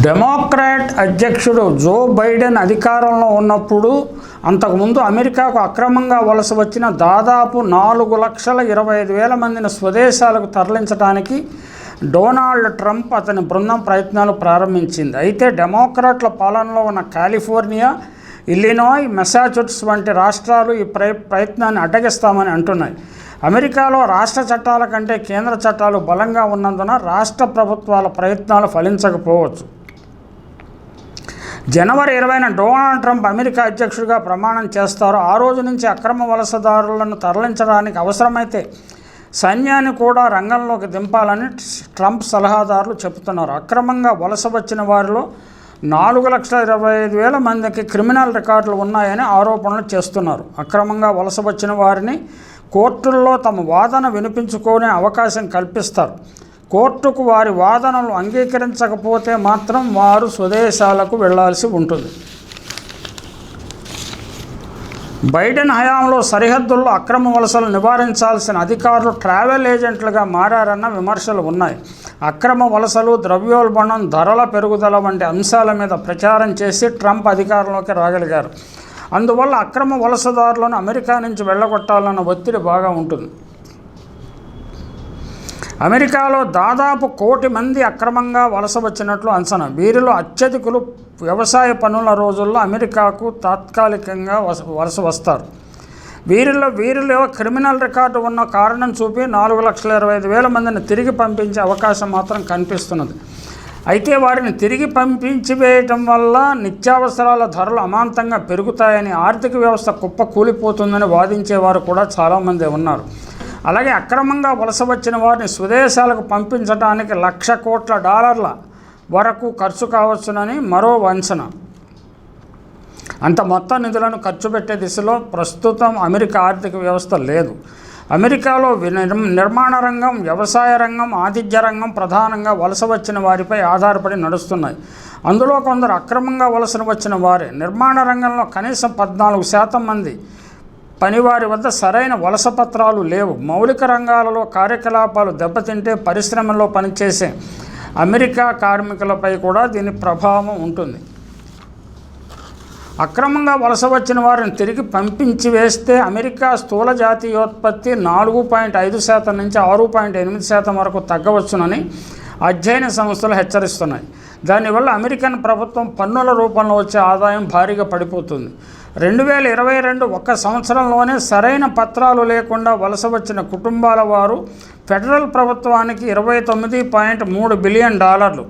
Democrat అధ్యక్షుడు Joe Biden అధికారంలో ఉన్నప్పుడు అంతకుముందు అమెరికాకు అక్రమంగా వలస వచ్చిన దాదాపు నాలుగు లక్షల ఇరవై ఐదు వేల మందిని స్వదేశాలకు తరలించడానికి డొనాల్డ్ ట్రంప్ అతని బృందం ప్రయత్నాలు ప్రారంభించింది. అయితే డెమోక్రాట్ల పాలనలో ఉన్న కాలిఫోర్నియా ఇల్లినాయ్ మెసాచుట్స్ వంటి రాష్ట్రాలు ఈ ప్రయ ప్రయత్నాన్ని అడ్డగిస్తామని అంటున్నాయి. అమెరికాలో రాష్ట్ర చట్టాల కంటే కేంద్ర చట్టాలు బలంగా ఉన్నందున రాష్ట్ర ప్రభుత్వాల ప్రయత్నాలు ఫలించకపోవచ్చు. జనవరి ఇరవైన డొనాల్డ్ ట్రంప్ అమెరికా అధ్యక్షుడిగా ప్రమాణం చేస్తారు. ఆ రోజు నుంచి అక్రమ వలసదారులను తరలించడానికి అవసరమైతే సైన్యాన్ని కూడా రంగంలోకి దింపాలని ట్రంప్ సలహాదారులు చెబుతున్నారు. అక్రమంగా వలస వచ్చిన వారిలో నాలుగు లక్షల ఇరవై ఐదు వేల మందికి క్రిమినల్ రికార్డులు ఉన్నాయని ఆరోపణలు చేస్తున్నారు. అక్రమంగా వలస వచ్చిన వారిని కోర్టుల్లో తమ వాదన వినిపించుకునే అవకాశం కల్పిస్తారు. కోర్టుకు వారి వాదనలు అంగీకరించకపోతే మాత్రం వారు స్వదేశాలకు వెళ్ళాల్సి ఉంటుంది. బైడెన్ హయాంలో సరిహద్దుల్లో అక్రమ వలసలు నివారించాల్సిన అధికారులు ట్రావెల్ ఏజెంట్లుగా మారారన్న విమర్శలు ఉన్నాయి. అక్రమ వలసలు ద్రవ్యోల్బణం ధరల పెరుగుదల వంటి అంశాల మీద ప్రచారం చేసి ట్రంప్ అధికారంలోకి రాగలిగారు. అందువల్ల అక్రమ వలసదారులను అమెరికా నుంచి వెళ్ళగొట్టాలన్న ఒత్తిడి బాగా ఉంటుంది. అమెరికాలో దాదాపు కోటి మంది అక్రమంగా వలస వచ్చినట్లు అంచనా. వీరిలో అత్యధికులు వ్యవసాయ పనుల రోజుల్లో అమెరికాకు తాత్కాలికంగా వలస వలస వస్తారు. వీరిలో వీరిలో క్రిమినల్ రికార్డు ఉన్న కారణం చూపి నాలుగు లక్షల ఇరవై ఐదు వేల మందిని తిరిగి పంపించే అవకాశం మాత్రం కనిపిస్తున్నది. అయితే వారిని తిరిగి పంపించి వేయటం వల్ల నిత్యావసరాల ధరలు అమాంతంగా పెరుగుతాయని ఆర్థిక వ్యవస్థ కుప్ప కూలిపోతుందని వాదించేవారు కూడా చాలామంది ఉన్నారు. అలాగే అక్రమంగా వలస వచ్చిన వారిని స్వదేశాలకు పంపించడానికి లక్ష కోట్ల డాలర్ల వరకు ఖర్చు కావచ్చునని మరో వంచన. అంత మొత్తం నిధులను ఖర్చు పెట్టే దిశలో ప్రస్తుతం అమెరికా ఆర్థిక వ్యవస్థ లేదు. అమెరికాలో వి- నిర్మాణ రంగం వ్యవసాయ రంగం ఆతిథ్య రంగం ప్రధానంగా వలస వచ్చిన వారిపై ఆధారపడి నడుస్తున్నాయి. అందులో కొందరు అక్రమంగా వలస వచ్చిన వారే. నిర్మాణ రంగంలో కనీసం పద్నాలుగు శాతం మంది పనివారి వద్ద సరైన వలస పత్రాలు లేవు. మౌలిక రంగాలలో కార్యకలాపాలు దెబ్బతింటే పరిశ్రమలో పనిచేసే అమెరికా కార్మికులపై కూడా దీని ప్రభావం ఉంటుంది. అక్రమంగా వలస వచ్చిన వారిని తిరిగి పంపించి వేస్తే అమెరికా స్థూల జాతీయోత్పత్తి నాలుగు పాయింట్ ఐదు శాతం నుంచి ఆరు పాయింట్ ఎనిమిది శాతం వరకు తగ్గవచ్చునని అధ్యయన సంస్థలు హెచ్చరిస్తున్నాయి. దానివల్ల అమెరికన్ ప్రభుత్వం పన్నుల రూపంలో వచ్చే ఆదాయం భారీగా పడిపోతుంది. రెండు వేల ఇరవై రెండు ఒక్క సంవత్సరంలోనే సరైన పత్రాలు లేకుండా వలస వచ్చిన కుటుంబాల వారు ఫెడరల్ ప్రభుత్వానికి ఇరవై తొమ్మిది పాయింట్ మూడు బిలియన్ డాలర్లు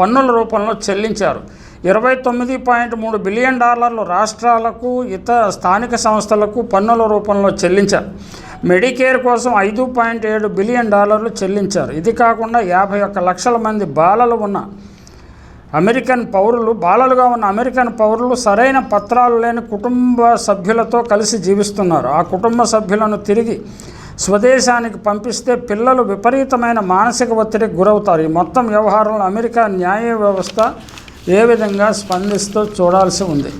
పన్నుల రూపంలో చెల్లించారు. ఇరవై తొమ్మిది పాయింట్ మూడు బిలియన్ డాలర్లు రాష్ట్రాలకు ఇతర స్థానిక సంస్థలకు పన్నుల రూపంలో చెల్లించారు. మెడికేర్ కోసం ఐదు పాయింట్ ఏడు బిలియన్ డాలర్లు చెల్లించారు. ఇది కాకుండా యాభై ఒక్క లక్షల మంది బాలలు ఉన్న అమెరికన్ పౌరులు బాలలుగా ఉన్న అమెరికన్ పౌరులు సరైన పత్రాలు లేని కుటుంబ సభ్యులతో కలిసి జీవిస్తున్నారు. ఆ కుటుంబ సభ్యులను తిరిగి స్వదేశానికి పంపిస్తే పిల్లలు విపరీతమైన మానసిక ఒత్తిడికి గురవుతారు. ఈ మొత్తం వ్యవహారంలో అమెరికా న్యాయ వ్యవస్థ ఏ విధంగా స్పందిస్తూ చూడాల్సి ఉంది.